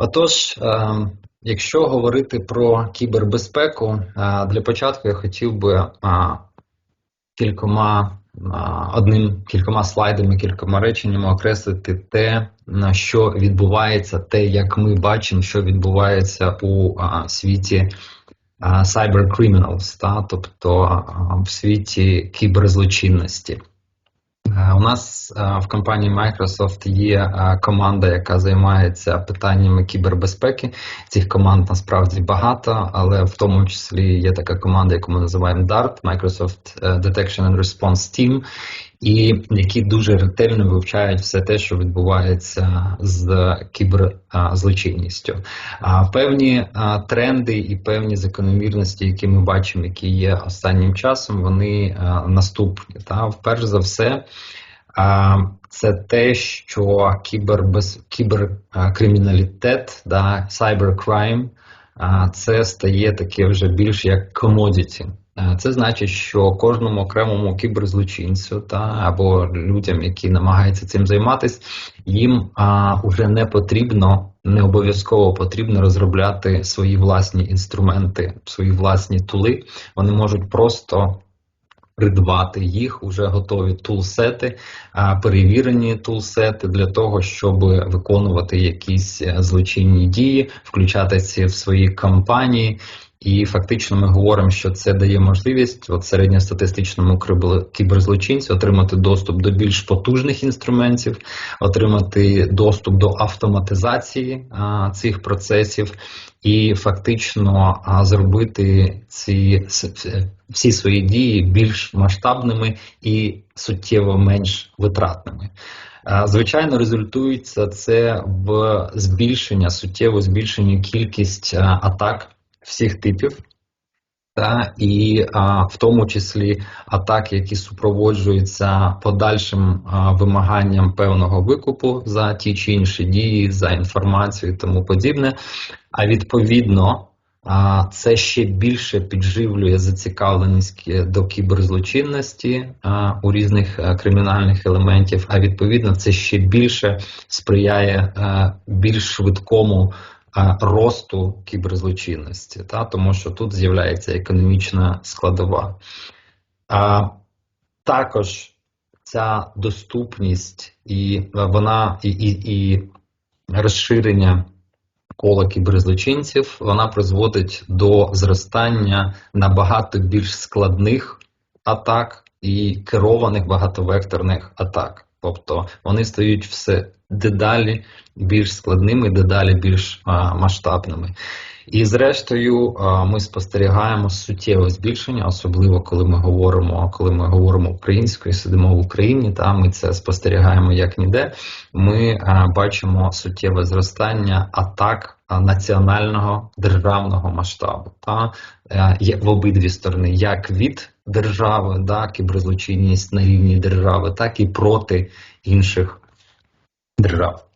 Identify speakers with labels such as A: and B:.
A: Отож, е, якщо говорити про кібербезпеку, е, для початку я хотів би е, кількома е, одним кількома слайдами, кількома реченнями окреслити те, на що відбувається, те, як ми бачимо, що відбувається у світі е, cyber criminals, та, тобто в світі кіберзлочинності. У нас в компанії Microsoft є команда, яка займається питаннями кібербезпеки. Цих команд насправді багато, але в тому числі є така команда, яку ми називаємо DART, Microsoft е, Detection and Response Team, і які дуже ретельно вивчають все те, що відбувається з кіберзлочинністю. А певні тренди і певні закономірності, які ми бачимо, які є останнім часом, вони наступні. Та вперше за все, це те, що кібербез, кіберкриміналітет, да, cybercrime, це стає таке вже більш як commodity. Е, Це значить, що кожному окремому кіберзлочинцю та або людям, які намагаються цим займатися, їм а, вже не потрібно, не обов'язково потрібно розробляти свої власні інструменти, свої власні тули. Вони можуть просто придбати їх уже готові тулсети, перевірені тулсети для того, щоб виконувати якісь е, злочинні дії, включатися в свої кампанії. І фактично ми говоримо, що це дає можливість от середньостатистичному кіберзлочинцю отримати доступ до більш потужних інструментів, отримати доступ до автоматизації а, цих процесів, і фактично а, зробити ці всі свої дії більш масштабними і суттєво менш витратними. Звичайно, результується це в збільшення, суттєво збільшення кількість атак всіх типів, та і а, в тому числі атаки, які супроводжуються подальшим а, вимаганням певного викупу за ті чи інші дії, за інформацію і тому подібне. А відповідно, це ще більше підживлює зацікавленість до кіберзлочинності у різних а, кримінальних елементів. А відповідно, це ще більше сприяє а, більш швидкому росту кіберзлочинності, та тому що тут з'являється економічна складова. А, також ця доступність і вона і, і, і розширення кола кіберзлочинців вона призводить до зростання набагато більш складних атак і керованих багатовекторних атак. Тобто вони стають все дедалі більш складними, дедалі більш масштабними. І зрештою, ми спостерігаємо суттєве збільшення, особливо коли ми говоримо, коли ми говоримо українською, сидимо в Україні, та ми це спостерігаємо як ніде. Ми бачимо суттєве зростання атак національного державного масштабу, та е, в обидві сторони, як від держави, да, кіберзлочинність на рівні держави, так і проти інших držav.